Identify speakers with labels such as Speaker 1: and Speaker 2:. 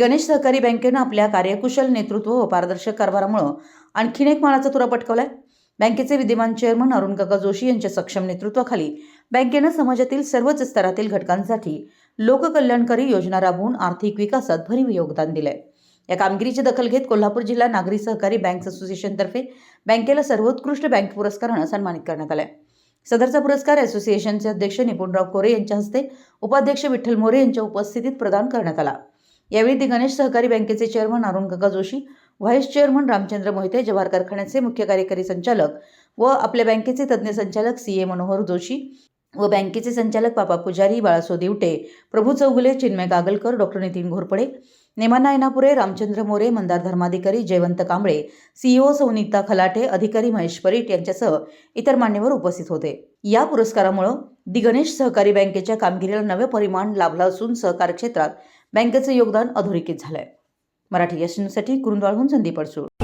Speaker 1: गणेश सहकारी बँकेनं आपल्या कार्यकुशल नेतृत्व व पारदर्शक कारभारामुळं आणखीन एक मानाचा तुरा पटकावलाय. बँकेचे विद्यमान चेअरमन अरुण काका जोशी यांच्या सक्षम नेतृत्वाखाली बँकेनं समाजातील सर्वच स्तरातील घटकांसाठी लोककल्याणकारी योजना राबवून आर्थिक विकासात भरीव योगदान दिलंय. या कामगिरीची दखल घेत कोल्हापूर जिल्हा नागरी सहकारी बँक असोसिएशनतर्फे बँकेला सर्वोत्कृष्ट बँक पुरस्कारानं सन्मानित करण्यात आलाय. सदरचा पुरस्कार असोसिएशनचे अध्यक्ष निपुणराव कोरे यांच्या हस्ते उपाध्यक्ष विठ्ठल मोरे यांच्या उपस्थितीत प्रदान करण्यात आला. यावेळी ते गणेश सहकारी बँकेचे chairman Arun Kaka Joshi vice chairman Ramchandra Mohite Jawahar कारखान्याचे मुख्य कार्यकारी संचालक व आपल्या बँकेचे तज्ज्ञ संचालक सी ए मनोहर जोशी व बँकेचे संचालक पापा पुजारी बाळासो दिवटे प्रभू चौगुले चिन्मय कागलकर डॉक्टर नितीन घोरपडे नेमाना ऐनापुरे रामचंद्र मोरे मंदार धर्माधिकारी जयवंत कांबळे सीईओ सौनिता खलाटे अधिकारी महेश परीट यांच्यासह इतर मान्यवर उपस्थित होते. या पुरस्कारामुळं दि गणेश सहकारी बँकेच्या कामगिरीला नवे परिमाण लाभला असून सहकार क्षेत्रात बँकेचं योगदान अधोरेखित झालंय. मराठी यशनसाठी कुरुंदवाळहून संदीप अडसूळ.